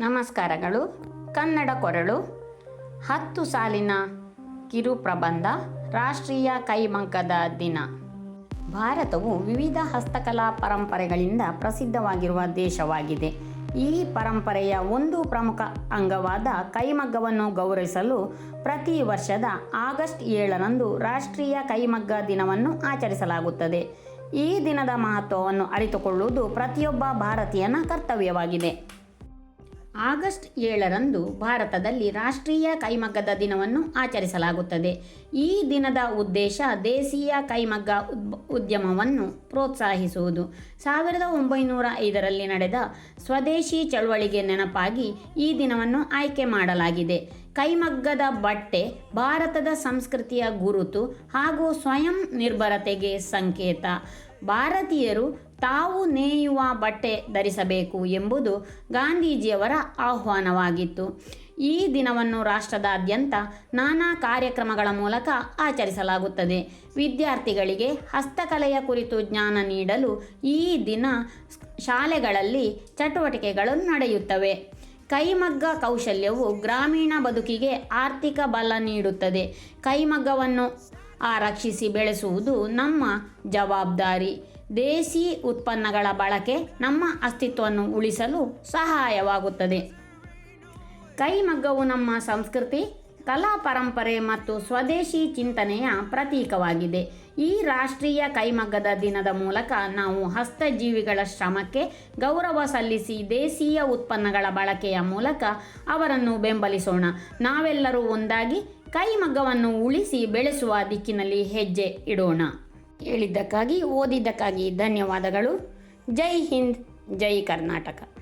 ನಮಸ್ಕಾರಗಳು. ಕನ್ನಡ ಕೊರಳು. ಹತ್ತು ಸಾಲಿನ ಕಿರು ಪ್ರಬಂಧ ರಾಷ್ಟ್ರೀಯ ಕೈಮಗ್ಗದ ದಿನ. ಭಾರತವು ವಿವಿಧ ಹಸ್ತಕಲಾ ಪರಂಪರೆಗಳಿಂದ ಪ್ರಸಿದ್ಧವಾಗಿರುವ ದೇಶವಾಗಿದೆ. ಈ ಪರಂಪರೆಯ ಒಂದು ಪ್ರಮುಖ ಅಂಗವಾದ ಕೈಮಗ್ಗವನ್ನು ಗೌರವಿಸಲು ಪ್ರತಿ ವರ್ಷದ ಆಗಸ್ಟ್ ಏಳರಂದು ರಾಷ್ಟ್ರೀಯ ಕೈಮಗ್ಗ ದಿನವನ್ನು ಆಚರಿಸಲಾಗುತ್ತದೆ. ಈ ದಿನದ ಮಹತ್ವವನ್ನು ಅರಿತುಕೊಳ್ಳುವುದು ಪ್ರತಿಯೊಬ್ಬ ಭಾರತೀಯನ ಕರ್ತವ್ಯವಾಗಿದೆ. ಆಗಸ್ಟ್ ಏಳರಂದು ಭಾರತದಲ್ಲಿ ರಾಷ್ಟ್ರೀಯ ಕೈಮಗ್ಗದ ದಿನವನ್ನು ಆಚರಿಸಲಾಗುತ್ತದೆ. ಈ ದಿನದ ಉದ್ದೇಶ ದೇಶೀಯ ಕೈಮಗ್ಗ ಉದ್ ಉದ್ಯಮವನ್ನು ಪ್ರೋತ್ಸಾಹಿಸುವುದು. ಸಾವಿರದ ಒಂಬೈನೂರ ಐದರಲ್ಲಿ ನಡೆದ ಸ್ವದೇಶಿ ಚಳವಳಿಗೆ ನೆನಪಾಗಿ ಈ ದಿನವನ್ನು ಆಯ್ಕೆ ಮಾಡಲಾಗಿದೆ. ಕೈಮಗ್ಗದ ಬಟ್ಟೆ ಭಾರತದ ಸಂಸ್ಕೃತಿಯ ಗುರುತು ಹಾಗೂ ಸ್ವಯಂ ನಿರ್ಭರತೆಗೆ ಸಂಕೇತ. ಭಾರತೀಯರು ತಾವು ನೇಯುವ ಬಟ್ಟೆ ಧರಿಸಬೇಕು ಎಂಬುದು ಗಾಂಧೀಜಿಯವರ ಆಹ್ವಾನವಾಗಿತ್ತು. ಈ ದಿನವನ್ನು ರಾಷ್ಟ್ರದಾದ್ಯಂತ ನಾನಾ ಕಾರ್ಯಕ್ರಮಗಳ ಮೂಲಕ ಆಚರಿಸಲಾಗುತ್ತದೆ. ವಿದ್ಯಾರ್ಥಿಗಳಿಗೆ ಹಸ್ತಕಲೆಯ ಕುರಿತು ಜ್ಞಾನ ನೀಡಲು ಈ ದಿನ ಶಾಲೆಗಳಲ್ಲಿ ಚಟುವಟಿಕೆಗಳು ನಡೆಯುತ್ತವೆ. ಕೈಮಗ್ಗ ಕೌಶಲ್ಯವು ಗ್ರಾಮೀಣ ಬದುಕಿಗೆ ಆರ್ಥಿಕ ಬಲ ನೀಡುತ್ತದೆ. ಕೈಮಗ್ಗವನ್ನು ಆರಕ್ಷಿಸಿ ಬೆಳೆಸುವುದು ನಮ್ಮ ಜವಾಬ್ದಾರಿ. ದೇಸಿ ಉತ್ಪನ್ನಗಳ ಬಳಕೆ ನಮ್ಮ ಅಸ್ತಿತ್ವವನ್ನು ಉಳಿಸಲು ಸಹಾಯವಾಗುತ್ತದೆ. ಕೈಮಗ್ಗವು ನಮ್ಮ ಸಂಸ್ಕೃತಿ, ಕಲಾ ಪರಂಪರೆ ಮತ್ತು ಸ್ವದೇಶಿ ಚಿಂತನೆಯ ಪ್ರತೀಕವಾಗಿದೆ. ಈ ರಾಷ್ಟ್ರೀಯ ಕೈಮಗ್ಗದ ದಿನದ ಮೂಲಕ ನಾವು ಹಸ್ತಜೀವಿಗಳ ಶ್ರಮಕ್ಕೆ ಗೌರವ ಸಲ್ಲಿಸಿ ದೇಶೀಯ ಉತ್ಪನ್ನಗಳ ಬಳಕೆಯ ಮೂಲಕ ಅವರನ್ನು ಬೆಂಬಲಿಸೋಣ. ನಾವೆಲ್ಲರೂ ಒಂದಾಗಿ ಕೈಮಗ್ಗವನ್ನು ಉಳಿಸಿ ಬೆಳೆಸುವ ದಿಕ್ಕಿನಲ್ಲಿ ಹೆಜ್ಜೆ ಇಡೋಣ. ಹೇಳಿದ್ದಕ್ಕಾಗಿ ಓದಿದ್ದಕ್ಕಾಗಿ ಧನ್ಯವಾದಗಳು. ಜೈ ಹಿಂದ್ ಜೈ ಕರ್ನಾಟಕ.